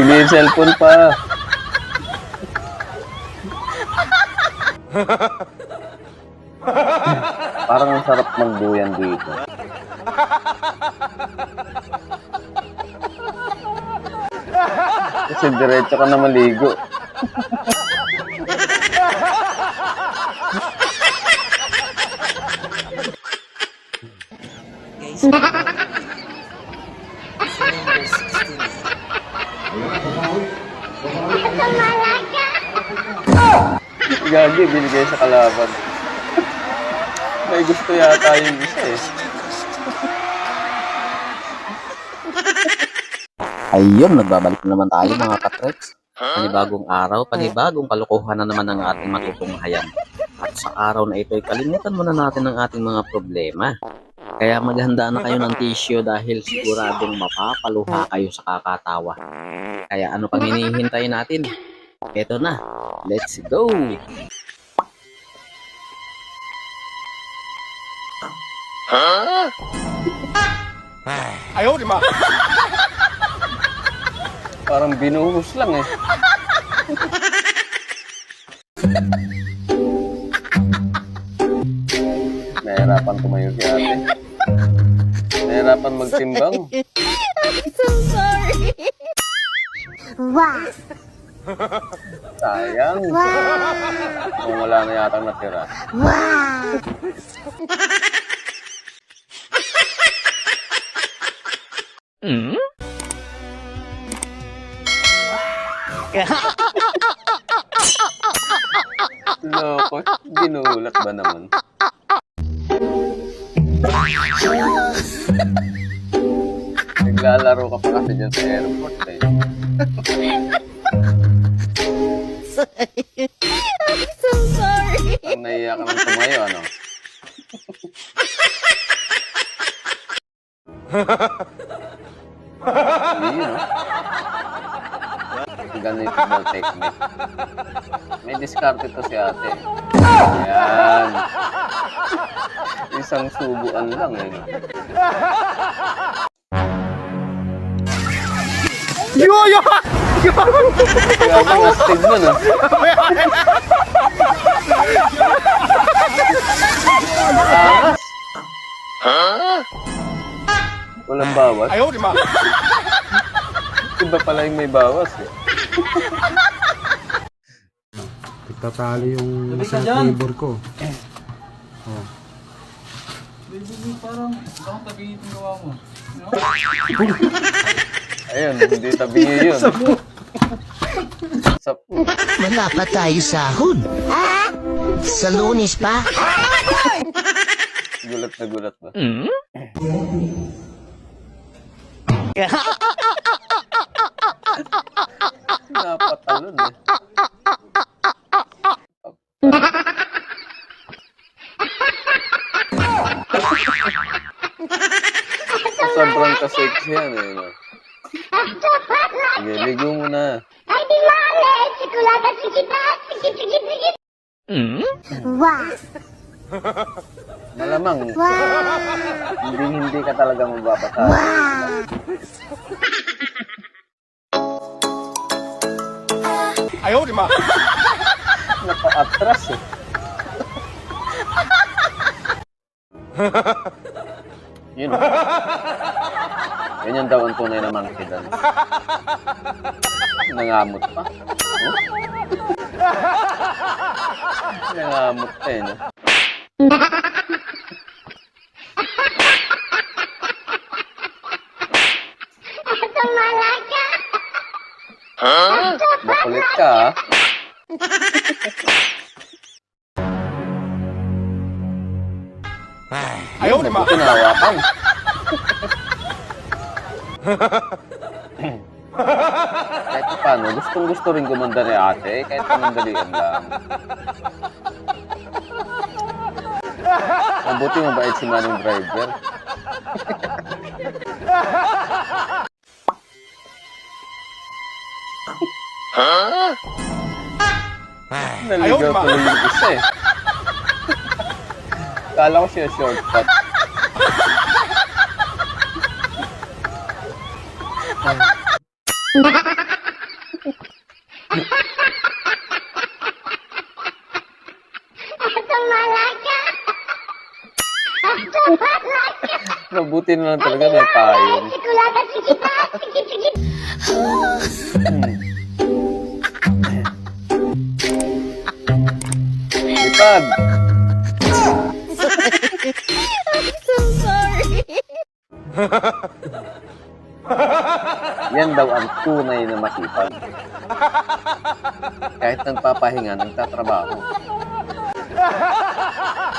Sige, yung cellphone pa. Parang ang sarap magduyan dito. Kasi diretso ka na maligo. Gagi, binigay sa kalaban. May gusto yata yung isa eh. Ayun, nagbabalik na naman tayo mga katreks. Panibagong araw, panibagong kalokohan na naman ang ating matutunghayan. At sa araw na ito, ay kalimutan muna natin ang ating mga problema. Kaya maghanda na kayo ng tissue dahil siguradong mapapaluha kayo sa kakatawa. Kaya ano pang hinihintay natin? Eto na, let's go! Parang binuhos lang eh. Nahirapan tumayo si ate. Nahirapan magtimbang. so sorry. Wow. Sayang. Kung wala na yata natira. Wow. Loko. Ginulat ba naman? Naglalaro ka pa kasi dyan sa airport eh. So sorry. Ang naiiyak ka ng tumayo, ano? Hindi, no? Ganito ball technique. May diskarte to si ate. Ayan. Isang subuan lang eh. no? Grabe ang astig nun ah. Angas. Walang bawas? Ayaw, di ma. Iba pala yung may bawas eh. Nagtatali yung nasa flavor ko. Ayun, hindi tabi niya yun. Sapo. Sapo. Wala pa tayo sahod. Sa lunis pa? Gulat na gulat ba? Napatalon eh. Sobrang ka-sexy yan eh. No? Sige, ligo mo na. Di sikit. Wow. Malamang, Wow. hindi hindi ka talaga mababasa. Wow. Napa-atras eh. Yun. oh. Ganyan daw ang tunay na mangkidan. Nangamot pa. Oh? Nangamot pa eh. No? Ito malaga. Makulit ka ah. Ayaw na ba? Kahit pa paano, gustong gusto rin gumanda ni ate, kahit panandalian lang. Mabuti mabait si Manong driver. Naligaw ko lang yung isa eh. Kala ko siya shortcut. Mabuti na lang talaga may payong. Sikulata si kita. Sige, sige. Lipad! Yan daw ang tunay na masipag. Kahit nagpapahinga, nagtatrabaho.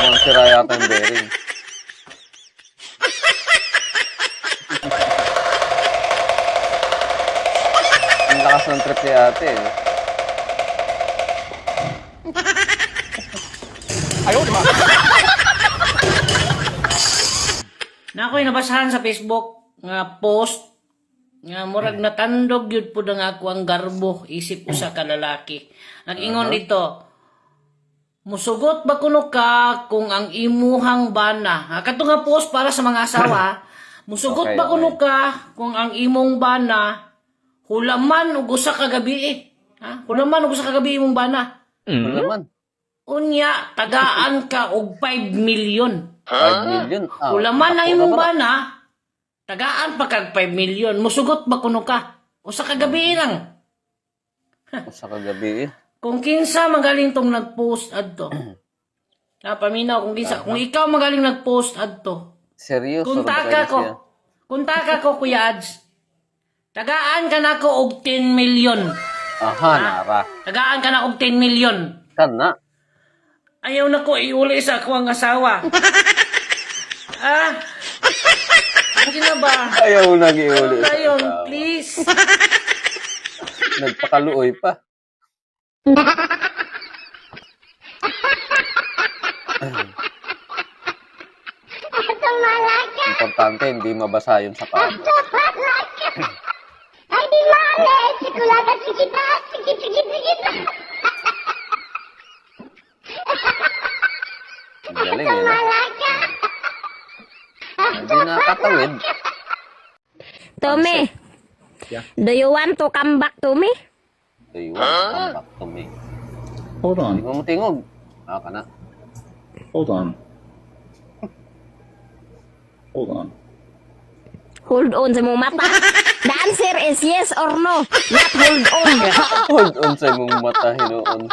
Mukhang sira yata yung bearing. Ang lakas ng trip ni ate. Eh. Na ako'y nabasahan sa Facebook nga post nga murag natandog yun po nga ako ang garbo isip ko sa kalalaki. Nag-ingon dito, musugot ba kuno ka kung ang imuhang bana? Ha, kato nga post para sa mga asawa. musugot Okay, ba kuno okay. ka kung ang imong bana hulaman ug usa ka gabi? eh? Ha? Hulaman ug usa ka gabi imong bana. Ano naman? Unya, tagaan ka og 5 million. 5 million. Ah, Ulaman na imong bana, tagaan pa kag 5 million. Musugot ba kuno ka? O sa kagabi lang. Sa kagabi eh. Kung kinsa magaling tong nag-post adto. Napaminaw kung kinsa. Kung ikaw magaling nag-post adto. Seryoso. Kung ba taka kayo ko. siya? Kung taka ko, Kuya Ads. Tagaan ka na ko og 10 million. Aha, nara. Tagaan ka na og 10 million. Kana. Ayaw na ko iuli sa ako ang asawa. ah. Hindi na ba? Ayaw nag iuli. Ano yun, please. Nagpakaluoy pa. Importante, hindi mabasa sapatos. Atong malaka. Ay, di mali. Sikulata si kita. Sige, sige, sige. Ang Galing eh, no? Hindi nakatawid. Tommy, do you want to come back to me? Ayun, come back to me. Hold Hindi on, mo matingog. Ah, kana. hold on. Hold on. Hold on sa mong mata. The answer is yes or no. Not hold on. Hold on sa imong mata, hinuon.